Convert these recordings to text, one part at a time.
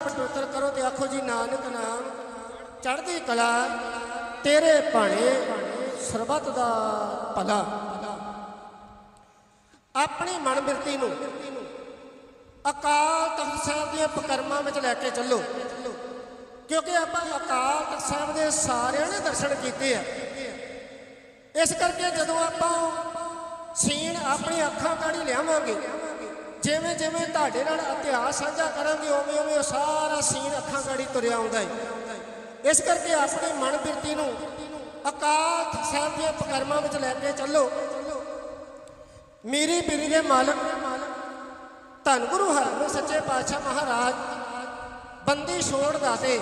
ਪਟੋਤਰ ਕਰੋ ਤੇ ਆਖੋ ਜੀ, ਨਾਨਕ ਨਾਮ, ਚੜ੍ਹਦੀ ਕਲਾ, ਤੇਰੇ ਭਾਣੇ, ਸਰਬੱਤ ਦਾ ਭਲਾ। ਆਪਣੀ ਮਨ ਬਿਰਤੀ ਨੂੰ ਅਕਾਲ ਤਖਤ ਸਾਹਿਬ ਦੀਆਂ ਪਕਰਮਾਂ ਵਿੱਚ ਲੈ ਕੇ ਚੱਲੋ। ਕਿਉਂਕਿ ਆਪਾਂ ਅਕਾਲ ਤਖਤ ਸਾਹਿਬ ਦੇ ਸਾਰਿਆਂ ਨੇ ਦਰਸ਼ਨ ਕੀਤੇ ਆ। ਇਸ ਕਰਕੇ ਜਦੋਂ ਆਪਾਂ ਸੀਨ ਆਪਣੀ ਅੱਖਾਂ ਕਾੜੀ ਲਿਆਵਾਂਗੇ ਜਿਵੇਂ ਜਿਵੇਂ ਤੁਹਾਡੇ ਨਾਲ ਇਤਿਹਾਸ ਸਾਂਝਾ ਕਰਾਂਗੇ, ਉਵੇਂ ਉਵੇਂ ਉਹ ਸਾਰਾ ਸੀਨ ਅੱਖਾਂ ਕਾੜੀ ਤੁਰਿਆ ਆਉਂਦਾ ਹੈ। ਇਸ ਕਰਕੇ ਆਪਣੀ ਮਨ ਬਿਰਤੀ ਨੂੰ ਅਕਾਲ ਸਾਹਿਬ ਦੀਆਂ ਪਕਰਮਾਂ ਵਿੱਚ ਲੈ ਕੇ ਚੱਲੋ। ਮੇਰੀ ਪੀਰੀ ਦੇ ਮਾਲਕ ਧੰਨ ਗੁਰੂ ਹਰਗੋਬਿੰਦ ਸੱਚੇ ਪਾਤਸ਼ਾਹ ਮਹਾਰਾਜ ਬੰਦੀ ਛੋੜ ਦਾਤੇ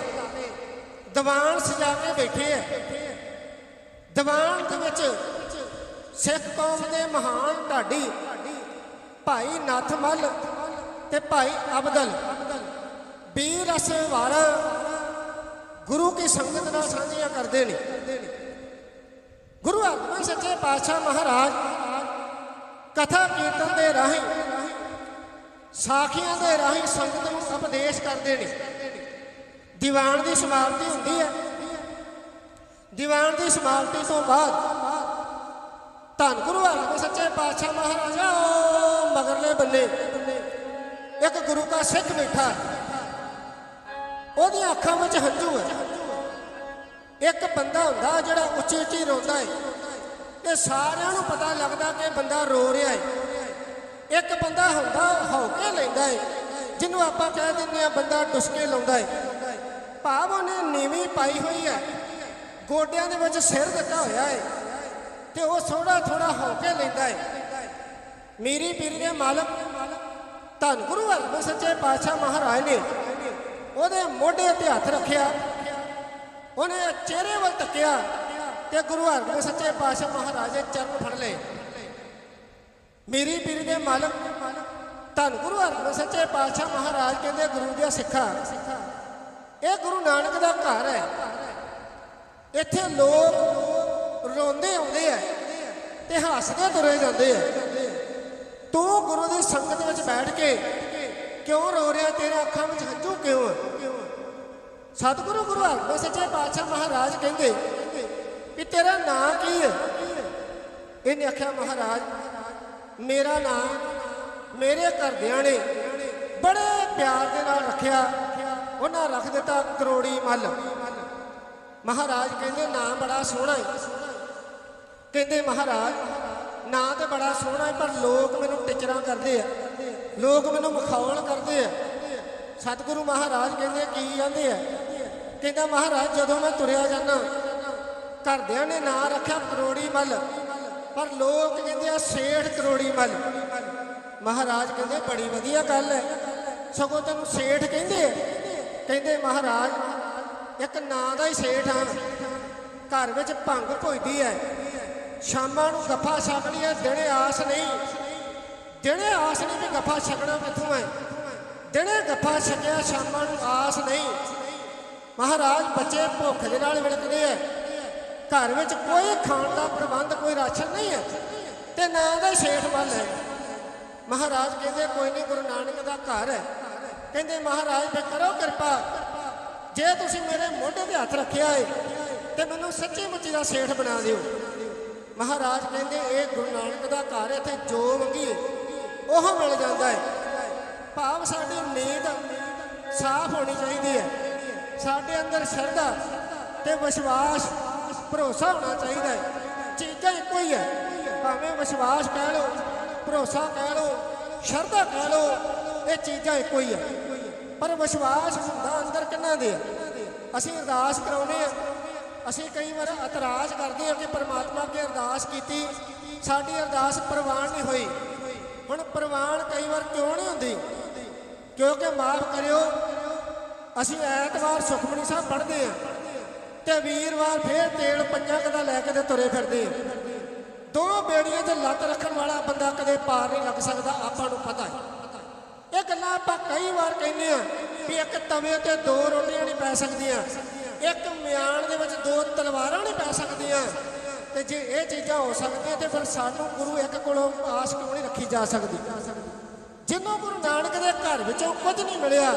ਦੀਵਾਨ ਸਜਾ ਕੇ ਬੈਠੇ ਐ ਦੀਵਾਨ ਦੇ ਵਿੱਚ ਸਿੱਖ ਕੌਮ ਦੇ ਮਹਾਨ ਢਾਡੀ ਭਾਈ ਨੱਥਮਲ ਤੇ ਭਾਈ ਅਬਦਲ। ਵੀਰ ਅਸੇ ਗੁਰੂ ਕੀ ਸੰਗਤ ਨਾਲ ਸਾਂਝੀਆਂ ਕਰਦੇ ਨੇ। ਗੁਰੂ ਹਰਗੋਬਿੰਦ ਸੱਚੇ ਪਾਤਸ਼ਾਹ ਮਹਾਰਾਜ ਕਥਾ ਕੀਰਤਨ ਦੇ ਰਾਹੀਂ ਸਾਖੀਆਂ ਦੇ ਰਾਹੀਂ ਸੰਗਤ ਨੂੰ ਉਪਦੇਸ਼ ਕਰਦੇ ਨੇ। ਦੀਵਾਨ ਦੀ ਸਮਾਪਤੀ ਹੁੰਦੀ ਹੈ। ਦੀਵਾਨ ਦੀ ਸਮਾਪਤੀ ਤੋਂ ਬਾਅਦ ਧੰਨ ਗੁਰੂ ਹਰਗੋਬਿੰਦ ਸੱਚੇ ਪਾਤਸ਼ਾਹ ਮਹਾਰਾਜਾ ਮਗਰਲੇ ਬੰਨੇ ਇੱਕ ਗੁਰੂ ਦਾ ਸਿੱਖ ਬੈਠਾ। ਉਹਦੀਆਂ ਅੱਖਾਂ ਵਿੱਚ ਹੰਝੂ ਹੈ ਇੱਕ ਬੰਦਾ ਹੁੰਦਾ ਜਿਹੜਾ ਉੱਚੀ ਉੱਚੀ ਰੋਂਦਾ ਹੈ ਤੇ ਸਾਰਿਆਂ ਨੂੰ ਪਤਾ ਲੱਗਦਾ ਕਿ ਬੰਦਾ ਰੋ ਰਿਹਾ ਹੈ ਇੱਕ ਬੰਦਾ ਹੁੰਦਾ ਹੌਕੇ ਲੈਂਦਾ ਹੈ ਜਿਹਨੂੰ ਆਪਾਂ ਕਹਿ ਦਿੰਦੇ ਆ ਬੰਦਾ ਟੁਸਕੇ ਲਾਉਂਦਾ ਹੈ ਭਾਵ ਉਹਨੇ ਨੀਵੀਂ ਪਾਈ ਹੋਈ ਹੈ ਗੋਡਿਆਂ ਦੇ ਵਿੱਚ ਸਿਰ ਦਿੱਤਾ ਹੋਇਆ ਹੈ ਤੇ ਉਹ ਥੋੜਾ ਥੋੜਾ ਹੌਕੇ ਲੈਂਦਾ ਹੈ ਮੀਰੀ ਪੀਰ ਦੇ ਮਾਲਕ ਧੰਨ ਗੁਰੂ ਹਰਗੋਬਿੰਦ ਸੱਚੇ ਪਾਤਸ਼ਾਹ ਮਹਾਰਾਜ ਨੇ ਉਹਦੇ ਮੋਢੇ ਤੇ ਹੱਥ ਰੱਖਿਆ। ਉਹਨੇ ਚਿਹਰੇ ਵੱਲ ਤੱਕਿਆ ਤੇ ਗੁਰੂ ਹਰਗੋਬਿੰਦ ਸੱਚੇ ਪਾਤਸ਼ਾਹ ਮਹਾਰਾਜ ਦੇ ਚਰਨ ਫੜ ਲਏ। ਮੇਰੀ ਪੀਰ ਦੇ ਮਾਲਕ ਧੰਨ ਗੁਰੂ ਹਰਗੋਬਿੰਦ ਸੱਚੇ ਪਾਤਸ਼ਾਹ ਮਹਾਰਾਜ ਕਹਿੰਦੇ ਗੁਰੂ ਦੇ ਸਿੱਖਾ, ਇਹ ਗੁਰੂ ਨਾਨਕ ਦਾ ਘਰ ਹੈ। ਇੱਥੇ ਲੋਕ ਰੋਂਦੇ ਆਉਂਦੇ ਆ ਤੇ ਹੱਸਦੇ ਤੁਰੇ ਜਾਂਦੇ ਆ ਤੂੰ ਗੁਰੂ ਦੀ ਸੰਗਤ ਵਿੱਚ ਬੈਠ ਕੇ ਕਿਉਂ ਰੋ ਰਿਹਾ? ਤੇਰੇ ਅੱਖਾਂ ਵਿੱਚ ਹੰਝੂ ਕਿਉਂ ਸਤਿਗੁਰੂ ਗੁਰੂ ਹਰਗੋਬਿੰਦ ਸੱਚੇ ਪਾਤਸ਼ਾਹ ਮਹਾਰਾਜ ਕਹਿੰਦੇ ਕਿ ਤੇਰਾ ਨਾਂ ਕੀ ਹੈ ਇਹਨੇ ਆਖਿਆ, ਮਹਾਰਾਜ, ਮੇਰਾ ਨਾਂ ਮੇਰੇ ਘਰਦਿਆਂ ਨੇ ਬੜੇ ਪਿਆਰ ਦੇ ਨਾਲ ਰੱਖਿਆ। ਉਹਨਾਂ ਰੱਖ ਦਿੱਤਾ ਕਰੋੜੀ ਮੱਲ। ਮਹਾਰਾਜ ਕਹਿੰਦੇ, ਨਾਂ ਬੜਾ ਸੋਹਣਾ ਹੈ ਕਹਿੰਦੇ, ਮਹਾਰਾਜ ਨਾਂ ਤੇ ਬੜਾ ਸੋਹਣਾ ਹੈ, ਪਰ ਲੋਕ ਮੈਨੂੰ ਟਿਚਰਾਂ ਕਰਦੇ ਆ। ਲੋਕ ਮੈਨੂੰ ਮਖੌਲ ਕਰਦੇ ਆ। ਸਤਿਗੁਰੂ ਮਹਾਰਾਜ ਕਹਿੰਦੇ ਕੀ ਕਹਿੰਦੇ ਆ? ਕਹਿੰਦਾ, ਮਹਾਰਾਜ, ਜਦੋਂ ਮੈਂ ਤੁਰਿਆ ਜਾਂਦਾ, ਘਰਦਿਆਂ ਨੇ ਨਾਂ ਰੱਖਿਆ ਕਰੋੜੀ ਮੱਲ। ਪਰ ਲੋਕ ਕਹਿੰਦੇ ਆ, ਸੇਠ ਕਰੋੜੀ ਮੱਲ। ਮਹਾਰਾਜ ਕਹਿੰਦੇ ਬੜੀ ਵਧੀਆ ਗੱਲ ਹੈ। ਸਗੋਂ ਤੈਨੂੰ ਸੇਠ ਕਹਿੰਦੇ ਆ। ਕਹਿੰਦੇ, ਮਹਾਰਾਜ, ਇੱਕ ਨਾਂ ਦਾ ਹੀ ਸੇਠ ਆ। ਘਰ ਵਿੱਚ ਭੰਗ ਭੁੱਜਦੀ ਹੈ। ਸ਼ਾਮਾਂ ਨੂੰ ਗੱਫਾ ਛਕਣੀ ਹੈ ਦਿਨੇ ਆਸ ਨਹੀਂ। ਦਿਨੇ ਆਸ ਨਹੀਂ ਵੀ ਗੱਫਾ ਛਕਣਾ ਕਿੱਥੋਂ ਹੈ? ਦਿਨੇ ਗੱਫਾ ਛਕਿਆ, ਸ਼ਾਮਾਂ ਨੂੰ ਆਸ ਨਹੀਂ। ਮਹਾਰਾਜ ਬੱਚੇ ਭੁੱਖ ਦੇ ਨਾਲ ਵਿਲਕਦੇ ਆ ਘਰ ਵਿੱਚ ਕੋਈ ਖਾਣ ਦਾ ਪ੍ਰਬੰਧ, ਕੋਈ ਰਾਸ਼ਨ ਨਹੀਂ ਹੈ। ਤੇ ਨਾ ਦਾ ਸੇਠ ਵੱਲ ਹੈ। ਮਹਾਰਾਜ ਕਹਿੰਦੇ, ਕੋਈ ਨਹੀਂ, ਗੁਰੂ ਨਾਨਕ ਦਾ ਘਰ ਹੈ। ਕਹਿੰਦੇ, ਮਹਾਰਾਜ ਫੇ ਕਰੋ ਕਿਰਪਾ। ਜੇ ਤੁਸੀਂ ਮੇਰੇ ਮੋਢੇ ਤੇ ਹੱਥ ਰੱਖਿਆ ਏ, ਤੇ ਮੈਨੂੰ ਸੱਚੀ ਮੁੱਚੀ ਦਾ ਸੇਠ ਬਣਾ ਦਿਓ। ਮਹਾਰਾਜ ਕਹਿੰਦੇ, ਇਹ ਗੁਰੂ ਨਾਨਕ ਦਾ ਘਰ ਇੱਥੇ ਜੋ ਮੰਗੀਏ ਉਹ ਮਿਲ ਜਾਂਦਾ ਹੈ। ਭਾਵ ਸਾਡੀ ਨੀਂਦ ਸਾਫ਼ ਹੋਣੀ ਚਾਹੀਦੀ ਹੈ। ਸਾਡੇ ਅੰਦਰ ਸ਼ਰਧਾ ਤੇ ਵਿਸ਼ਵਾਸ, ਭਰੋਸਾ ਹੋਣਾ ਚਾਹੀਦਾ ਹੈ। ਚੀਜ਼ਾਂ ਇੱਕੋ ਹੀ ਹੈ। ਭਾਵੇਂ ਵਿਸ਼ਵਾਸ ਕਹਿ ਲਓ, ਭਰੋਸਾ ਕਹਿ ਲਓ, ਸ਼ਰਧਾ ਕਹਿ ਲਓ, ਇਹ ਚੀਜ਼ਾਂ ਇੱਕੋ ਹੀ ਹੈ। ਪਰ ਵਿਸ਼ਵਾਸ ਹੁੰਦਾ ਅੰਦਰ ਕਿੰਨਾ ਦੇ ਆ ਅਸੀਂ ਅਰਦਾਸ ਕਰਾਉਨੇ ਆ ਅਸੀਂ ਕਈ ਵਾਰ ਇਤਰਾਜ਼ ਕਰਦੇ ਹਾਂ ਕਿ ਪਰਮਾਤਮਾ ਅੱਗੇ ਅਰਦਾਸ ਕੀਤੀ, ਸਾਡੀ ਅਰਦਾਸ ਪ੍ਰਵਾਨ ਨਹੀਂ ਹੋਈ। ਹੁਣ ਪ੍ਰਵਾਨ ਕਈ ਵਾਰ ਕਿਉਂ ਨਹੀਂ ਹੁੰਦੀ? ਕਿਉਂਕਿ ਮਾਫ ਕਰਿਓ, ਅਸੀਂ ਐਤਵਾਰ ਸੁਖਮਨੀ ਸਾਹਿਬ ਪੜ੍ਹਦੇ ਆ ਤੇ ਵੀਰਵਾਰ ਫੇਰ ਤੇਲ ਪੰਜਾਂ ਕਦਾ ਲੈ ਕੇ ਤੇ ਤੁਰੇ ਫਿਰਦੇ ਆ ਦੋ ਬੇੜੀਆਂ 'ਤੇ ਲੱਤ ਰੱਖਣ ਵਾਲਾ ਬੰਦਾ ਕਦੇ ਪਾਰ ਨਹੀਂ ਲੱਗ ਸਕਦਾ, ਆਪਾਂ ਨੂੰ ਪਤਾ ਹੈ। ਇਹ ਗੱਲਾਂ ਆਪਾਂ ਕਈ ਵਾਰ ਕਹਿੰਦੇ ਆ ਵੀ ਇੱਕ ਤਵੇ ਤੇ ਦੋ ਰੋਟੀਆਂ ਨਹੀਂ ਪੈ ਸਕਦੀਆਂ। ਇੱਕ ਮਿਆਨ ਦੇ ਵਿੱਚ ਦੋ ਤਲਵਾਰਾਂ ਨਹੀਂ ਪੈ ਸਕਦੀਆਂ। ਤੇ ਜੇ ਇਹ ਚੀਜ਼ਾਂ ਹੋ ਸਕਦੀਆਂ ਤੇ ਫਿਰ ਸਾਨੂੰ ਗੁਰੂ ਇੱਕ ਕੋਲੋਂ ਆਸ ਕਿਉਂ ਨਹੀਂ ਰੱਖੀ ਜਾ ਸਕਦੀ? ਜਿਹਨੂੰ ਗੁਰੂ ਨਾਨਕ ਦੇ ਘਰ ਵਿੱਚੋਂ ਕੁਝ ਨਹੀਂ ਮਿਲਿਆ,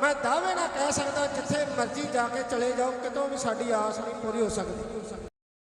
ਮੈਂ ਦਾਅਵੇ ਨਾਲ ਕਹਿ ਸਕਦਾ ਜਿੱਥੇ ਮਰਜ਼ੀ ਜਾ ਕੇ ਚਲੇ ਜਾਓ, ਕਿਤੋਂ ਵੀ ਸਾਡੀ ਆਸ ਨਹੀਂ ਪੂਰੀ ਹੋ ਸਕਦੀ।